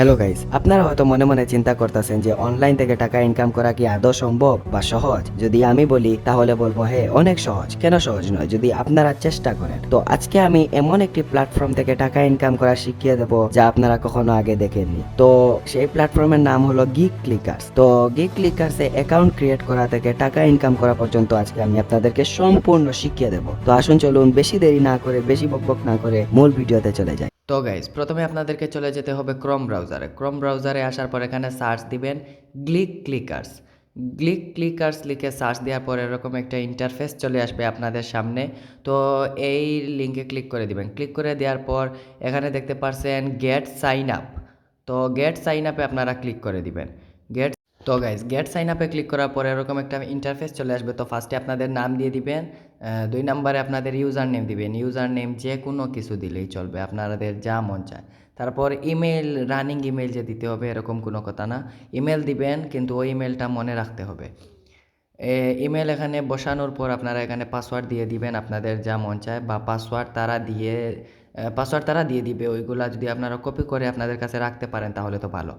Hello guys আপনারা হয়তো মনে মনে চিন্তা করতেছেন যে অনলাইন থেকে টাকা ইনকাম করা কি আদৌ সম্ভব বা সহজ? যদি আমি বলি, তাহলে বলব হ্যাঁ অনেক সহজ। কেন সহজ নয়? যদি আপনারা চেষ্টা করেন। তো আজকে আমি এমন একটি প্ল্যাটফর্ম থেকে টাকা ইনকাম করা শিখিয়ে দেবো, যা আপনারা কখনো আগে দেখেননি। তো সেই প্ল্যাটফর্মের নাম হলো গিক ক্লিকার্স তো গিক ক্লিকার্সে অ্যাকাউন্ট ক্রিয়েট করা থেকে টাকা ইনকাম করা পর্যন্ত আজকে আমি আপনাদেরকে সম্পূর্ণ শিখিয়ে দেবো। তো আসুন, চলুন, বেশি দেরি না করে, বেশি বকবক না করে মূল ভিডিওতে চলে যাই। তো গাইজ প্রথমে আপনাদেরকে চলে যেতে হবে ক্রোম ব্রাউজারে ক্রোম ব্রাউজারে আসার পর এখানে সার্চ দিবেন গ্লিক ক্লিকার্স গ্লিক ক্লিকার্স লিখে সার্চ দেওয়ার পর এরকম একটা ইন্টারফেস চলে আসবে আপনাদের সামনে। তো এই লিঙ্কে ক্লিক করে দিবেন। ক্লিক করে দেওয়ার পর এখানে দেখতে পারছেন গেট সাইন আপ তো গেট সাইন আপে আপনারা ক্লিক করে দিবেন। তো গাইজ গেট সাইন আপে ক্লিক করার পরে এরকম একটা ইন্টারফেস চলে আসবে। তো ফার্স্টে আপনাদের নাম দিয়ে দিবেন দুই নম্বরে আপনাদের ইউজার নেম দিবেন। ইউজার নেম যে কোনো কিছু দিলেই চলবে, আপনাদের যা মন চায়। তারপর ইমেল রানিং ইমেল যে দিতে হবে, এরকম কোনো কথা না। ইমেল দিবেন, কিন্তু ওই ইমেলটা মনে রাখতে হবে। ইমেল এখানে বসানোর পর আপনারা এখানে পাসওয়ার্ড দিয়ে দিবেন, আপনাদের যা মন চায়, বা পাসওয়ার্ড তারা দিয়ে পাসওয়ার্ড তারা দিয়ে দিবে। ওইগুলা যদি আপনারা কপি করে আপনাদের কাছে রাখতে পারেন, তাহলে তো ভালো।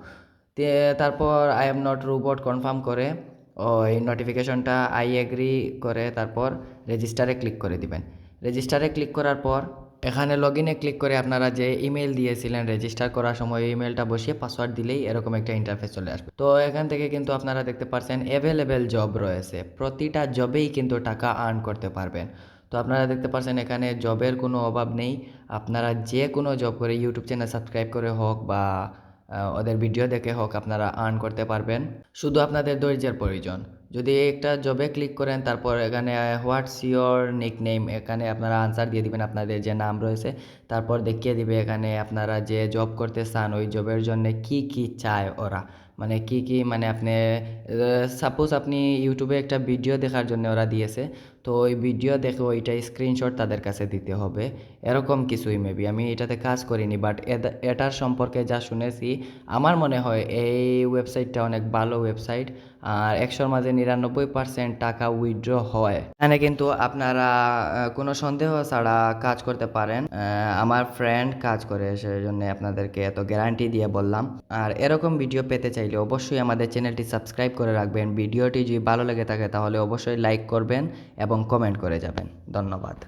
তারপর I am not robot confirm করে। ওই নোটিফিকেশনটা আই এগ্রি করে, তারপর রেজিস্টারে ক্লিক করে দিবেন। রেজিস্টারে ক্লিক করার পর, এখানে লগ ইনে ক্লিক করে আপনারা যে ইমেল দিয়েছিলেন রেজিস্টার করার সময় ইমেলটা বসিয়ে পাসওয়ার্ড দিলেই এরকম একটা ইন্টারফেস চলে আসবে। তো, এখান থেকে কিন্তু আপনারা দেখতে পাচ্ছেন অ্যাভেলেবেল জব রয়েছে। প্রতিটা জবেই কিন্তু টাকা আর্ন করতে পারবেন। তো, আপনারা দেখতে পাচ্ছেন এখানে জবের কোনো অভাব নেই। আপনারা যে কোনো জব করে ইউটিউব চ্যানেল সাবস্ক্রাইব করে হোক বা ওদের ভিডিও দেখে হোক আপনারা আর্ন করতে পারবেন। শুধু আপনাদের ধৈর্যের প্রয়োজন। যদি একটা জবে ক্লিক করেন, তারপর এখানে হোয়াটস ইয়োর নিক নেম এখানে আপনারা আনসার দিয়ে দিবেন আপনাদের যে নাম রয়েছে। তারপর দেখিয়ে দিবে এখানে আপনারা যে জব করতে চান, ওই জবের জন্য কি কি চায় ওরা। মানে কি কি মানে আপনি সাপোজ আপনি ইউটিউবে একটা ভিডিও দেখার জন্য ওরা দিয়েছে। তো ওই ভিডিও দেখে ওইটা স্ক্রিনশট তাদের কাছে দিতে হবে। এরকম কিছুই মেবি আমি এটাতে কাজ করিনি বাট এটার সম্পর্কে যা শুনেছি, আমার মনে হয় এই ওয়েবসাইটটা অনেক ভালো ওয়েবসাইট আর একশোর মাঝে নিরানব্বই পার্সেন্ট টাকা উইথড্র হয়। এখানে কিন্তু আপনারা কোনো সন্দেহ ছাড়া কাজ করতে পারেন। আমার ফ্রেন্ড কাজ করে সেই জন্য আপনাদেরকে এত গ্যারান্টি দিয়ে বললাম। আর এরকম ভিডিও পেতে চাইলে অবশ্যই আমাদের চ্যানেলটি সাবস্ক্রাইব করে রাখবেন। ভিডিওটি যদি ভালো লেগে থাকে, তাহলে অবশ্যই লাইক করবেন এবং কমেন্ট করে যাবেন। ধন্যবাদ।